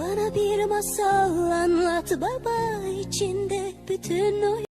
Bana bir masal anlat baba içinde bütün o